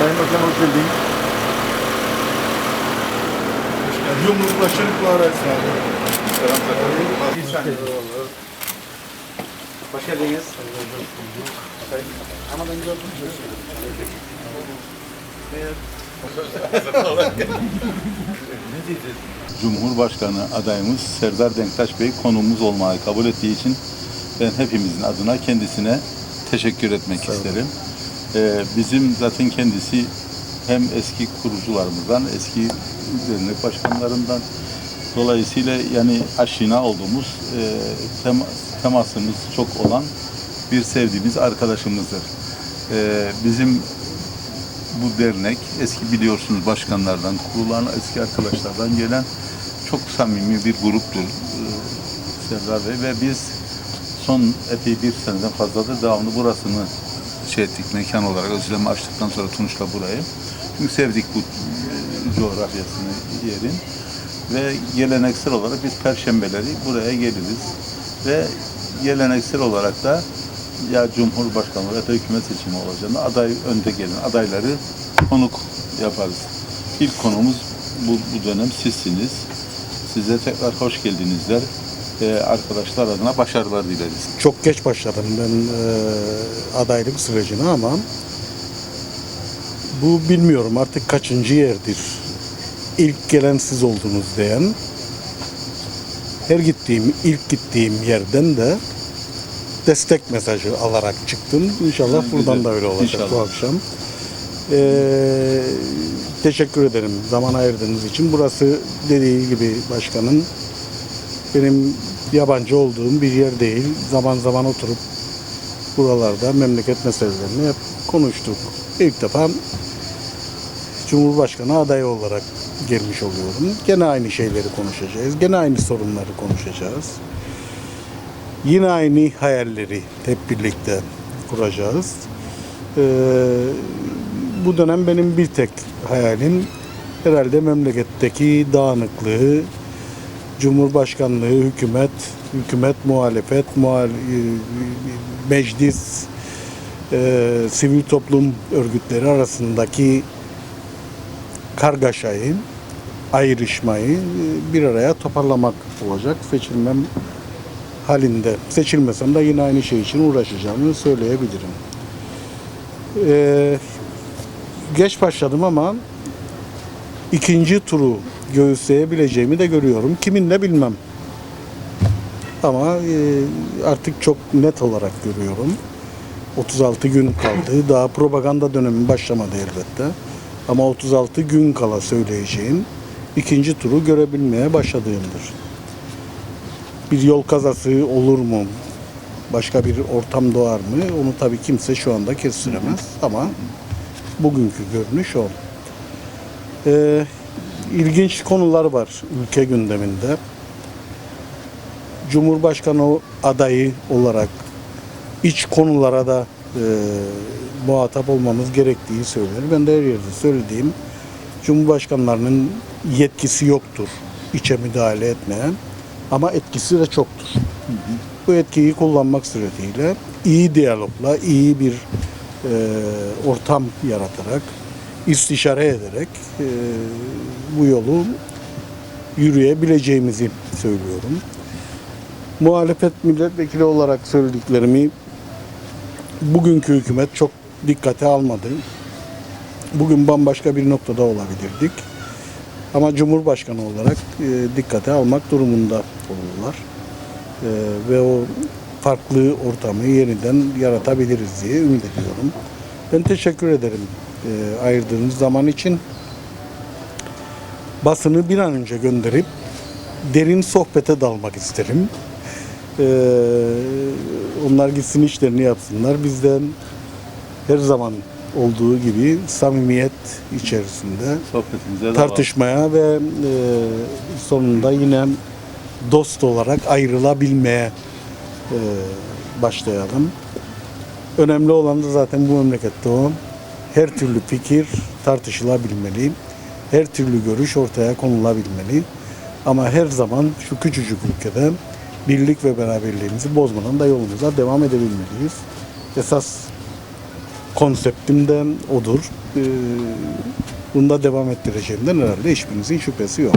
Sayın Bakan hoş geldin. Cumhurbaşkanı arası abi. Bir saniye. Hoş geldiniz. Ama ben gördüm. Cumhurbaşkanı adayımız Serdar Denktaş Bey konuğumuz olmayı kabul ettiği için ben hepimizin adına kendisine teşekkür etmek isterim. Ee, bizim zaten kendisi hem eski kurucularımızdan, eski dernek başkanlarından dolayısıyla yani aşina olduğumuz e, tema- temasımız çok olan bir sevdiğimiz arkadaşımızdır. Ee, bizim bu dernek eski biliyorsunuz başkanlardan kurulan eski arkadaşlardan gelen çok samimi bir gruptur ee, Serdar Bey ve biz son epey bir seneden fazladır devamlı burasını şey ettik mekan olarak özlemi açtıktan sonra Tunç'la burayı. Çünkü sevdik bu e, coğrafyasını yerin ve geleneksel olarak biz perşembeleri buraya geliriz ve geleneksel olarak da ya Cumhurbaşkanlığı ya da hükümet seçimi olacağını aday önde gelen adayları konuk yaparız. İlk konumuz bu, bu dönem sizsiniz. Size tekrar hoş geldiniz der. Ee, arkadaşlar adına başarılar dileriz. Çok geç başladım ben e, adaylık sürecine ama bu bilmiyorum artık kaçıncı yerdir. İlk gelen siz oldunuz diyen. Her gittiğim, ilk gittiğim yerden de destek mesajı alarak çıktım. İnşallah Güzel, buradan da öyle olacak bu İnşallah. akşam. Ee, teşekkür ederim zaman ayırdığınız için. Burası dediği gibi başkanın benim yabancı olduğum bir yer değil. Zaman zaman oturup buralarda memleket meselelerini hep konuştuk. İlk defa Cumhurbaşkanı adayı olarak gelmiş oluyorum. Gene aynı şeyleri konuşacağız. Gene aynı sorunları konuşacağız. Yine aynı hayalleri hep birlikte kuracağız. Ee, bu dönem benim bir tek hayalim herhalde memleketteki dağınıklığı, Cumhurbaşkanlığı, hükümet, hükümet muhalefet, muhal, e, meclis, e, sivil toplum örgütleri arasındaki kargaşayı, ayrışmayı e, bir araya toparlamak olacak. Seçilmem halinde. Seçilmesem de yine aynı şey için uğraşacağımı söyleyebilirim. E, geç başladım ama ikinci turu göğüsleyebileceğimi de görüyorum. Kiminle bilmem. Ama e, artık çok net olarak görüyorum. 36 gün kaldı. Daha propaganda dönemi başlamadı elbette. Ama 36 gün kala söyleyeceğim ikinci turu görebilmeye başladığımdır. Bir yol kazası olur mu? Başka bir ortam doğar mı? Onu tabii kimse şu anda kestiremez. Ama bugünkü görünüş o. Ee, ilginç konular var ülke gündeminde. Cumhurbaşkanı adayı olarak iç konulara da e, muhatap olmamız gerektiği söylenir. Ben de her yerde söylediğim Cumhurbaşkanlarının yetkisi yoktur içe müdahale etmeye ama etkisi de çoktur. Bu etkiyi kullanmak suretiyle iyi diyalogla, iyi bir e, ortam yaratarak, istişare ederek e, bu yolu yürüyebileceğimizi söylüyorum. Muhalefet milletvekili olarak söylediklerimi bugünkü hükümet çok dikkate almadı. Bugün bambaşka bir noktada olabilirdik. Ama Cumhurbaşkanı olarak e, dikkate almak durumunda olurlar. E, ve o farklı ortamı yeniden yaratabiliriz diye ümit ediyorum. Ben teşekkür ederim e, ayırdığınız zaman için. Basını bir an önce gönderip derin sohbete dalmak isterim. E, onlar gitsin işlerini yapsınlar. Bizden her zaman olduğu gibi samimiyet içerisinde Sohbetimize tartışmaya ve e, sonunda yine dost olarak ayrılabilmeye e, başlayalım. Önemli olan da zaten bu memlekette o. Her türlü fikir tartışılabilmeli. Her türlü görüş ortaya konulabilmeli. Ama her zaman şu küçücük ülkede birlik ve beraberliğimizi bozmadan da yolumuza devam edebilmeliyiz. Esas konseptimden odur. Ee, Bunda devam ettireceğimden herhalde hiçbirinizin şüphesi yok.